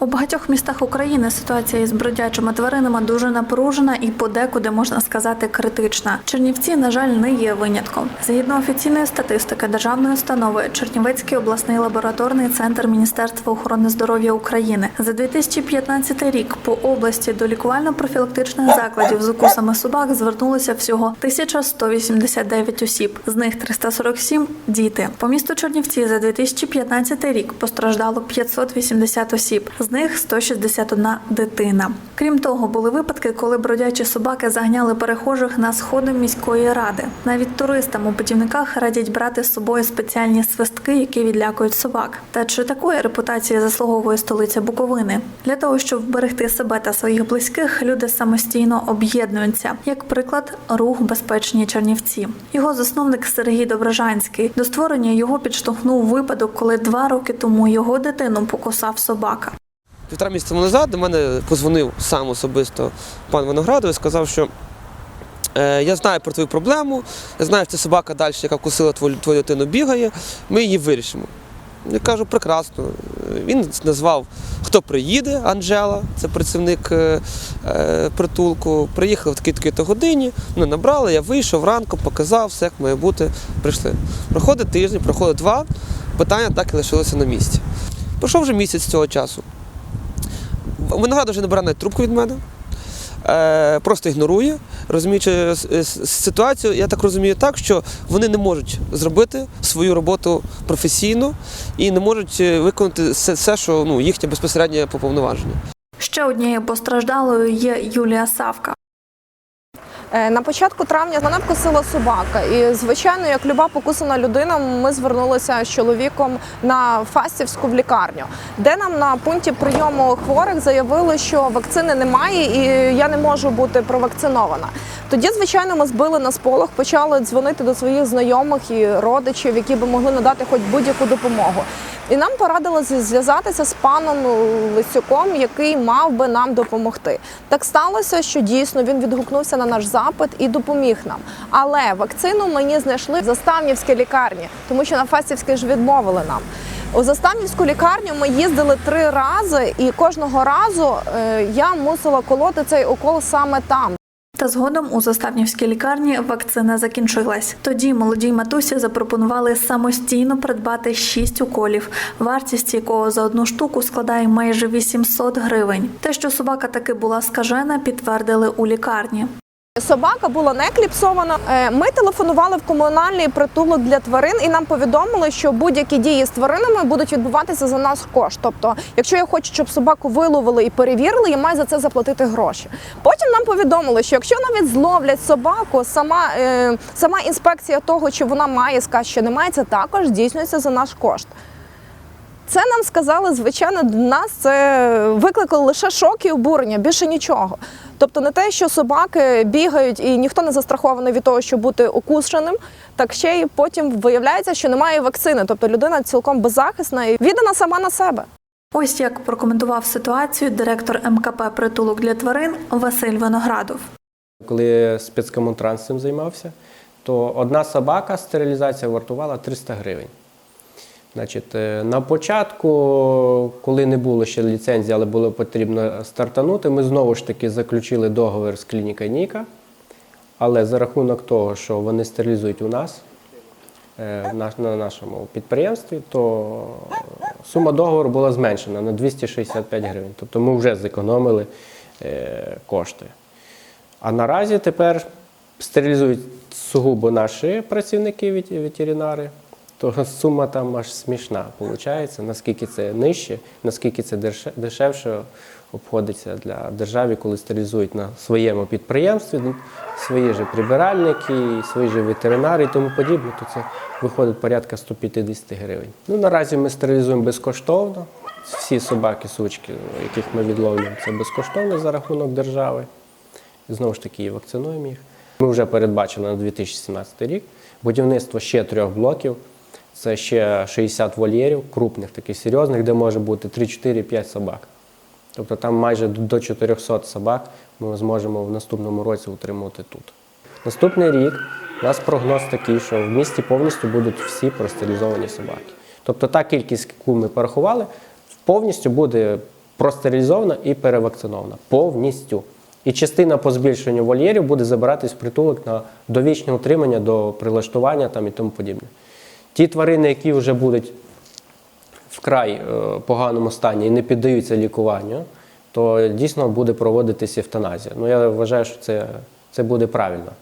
У багатьох містах України ситуація із бродячими тваринами дуже напружена і подекуди можна сказати критична. Чернівці, на жаль, не є винятком. Згідно офіційної статистики державної установи Чернівецький обласний лабораторний центр Міністерства охорони здоров'я України за 2015 рік по області до лікувально-профілактичних закладів з укусами собак звернулося всього 1189 осіб. З них 347 – діти. По місту Чернівці за 2015 рік постраждало 580 осіб, з них 161 дитина. Крім того, були випадки, коли бродячі собаки заганяли перехожих на сходи міської ради. Навіть туристам у путівниках радять брати з собою спеціальні свистки, які відлякують собак. Та чи такої репутації заслуговує столиця Буковини? Для того, щоб вберегти себе та своїх близьких, люди самостійно об'єднуються. Як приклад, рух безпечні Чернівці. Його засновник Сергій Доброжанський. До створення його підштовхнув випадок, коли два роки тому його дитину покусав собака. Півтора місяця назад до мене позвонив сам особисто пан Виноградов і сказав, що е, я знаю про твою проблему, я знаю, що ця собака далі, яка вкусила твою, твою дитину, бігає, ми її вирішимо. Я кажу, прекрасно. Він назвав, хто приїде, Анжела, це працівник е, е, притулку. Приїхали в такій-такій годині, вони набрали, я вийшов ранком, показав, все як має бути, прийшли. Проходить тиждень, проходить два, питання так і лишилося на місці. Пройшов вже місяць цього часу. Виноград вже не бере трубку від мене. Е, просто ігнорує, розуміючи ситуацію, я так розумію так, що вони не можуть зробити свою роботу професійно і не можуть е, виконати все що ну, їхнє безпосереднє поповноваження. Ще однією постраждалою є Юлія Савка. Е, На початку травня мене вкусила собака, і звичайно, як люба покусана людина, ми звернулися з чоловіком на Фастівську в лікарню, де нам на пункті прийому хворих заявили, що вакцини немає і я не можу бути провакцинована. Тоді, звичайно, ми збили на сполох, почали дзвонити до своїх знайомих і родичів, які би могли надати хоч будь-яку допомогу. І нам порадили зв'язатися з паном Лисюком, який мав би нам допомогти. Так сталося, що дійсно він відгукнувся на наш запит і допоміг нам. Але вакцину мені знайшли в Заставнівській лікарні, тому що на Фастівській ж відмовили нам. У Заставнівську лікарню ми їздили три рази, і кожного разу е, я мусила колоти цей укол саме там. Та згодом у заставнівській лікарні вакцина закінчилась. Тоді молодій матусі запропонували самостійно придбати 6 уколів, вартість якого за одну штуку складає майже 800 гривень. Те, що собака таки була скажена, підтвердили у лікарні. Собака була не кліпсована. Е, Ми телефонували в комунальний притулок для тварин, і нам повідомили, що будь-які дії з тваринами будуть відбуватися за наш кошт. Тобто, якщо я хочу, щоб собаку виловили і перевірили, я маю за це заплатити гроші. Нам повідомили, що якщо навіть зловлять собаку, сама, е, сама інспекція того, чи вона має сказ, чи не має, це також здійснюється за наш кошт. Це нам сказали, звичайно, для нас це викликало лише шок і обурення, більше нічого. Тобто не те, що собаки бігають і ніхто не застрахований від того, щоб бути укушеним, так ще й потім виявляється, що немає вакцини. Тобто людина цілком беззахисна і віддана сама на себе. Ось як прокоментував ситуацію директор МКП Притулок для тварин Василь Виноградов. Коли спецкомунтранс цим займався, то одна собака стерилізація вартувала 300 гривень. Значить, е, на початку, коли не було ще ліцензії, але було потрібно стартанути, ми знову ж таки заключили договір з клінікою Ніка. Але за рахунок того, що вони стерилізують у нас е, на на нашому підприємстві, то сума договору була зменшена на 265 гривень. Тобто ми вже зекономили е, кошти. А наразі тепер стерилізують сугубо наші працівники вет- ветеринари. То сума там аж смішна виходить, наскільки це нижче, наскільки це дешевше обходиться для держави, коли стерилізують на своєму підприємстві ну, свої ж прибиральники, свої ж ветеринари і тому подібне, то це виходить порядка 150 гривень. Ну, наразі ми стерилізуємо безкоштовно. Всі собаки, сучки, яких ми відловлюємо, це безкоштовно за рахунок держави. І знову ж таки і вакцинуємо їх. Ми вже передбачили на 2017 рік будівництво ще трьох блоків. Це ще 60 вольєрів, крупних, таких серйозних, де може бути 3-4-5 собак. Тобто там майже до 400 собак ми зможемо в наступному році утримувати тут. Наступний рік у нас прогноз такий, що в місті повністю будуть всі простерилізовані собаки. Тобто та кількість, яку ми порахували, повністю буде простерилізована і перевакцинована повністю. І частина по збільшенню вольєрів буде забиратись в притулок на довічне утримання до прилаштування там і тому подібне. Ті тварини, які вже будуть вкрай е, поганому стані і не піддаються лікуванню, то дійсно буде проводитися евтаназія. Ну я вважаю, що це, це буде правильно.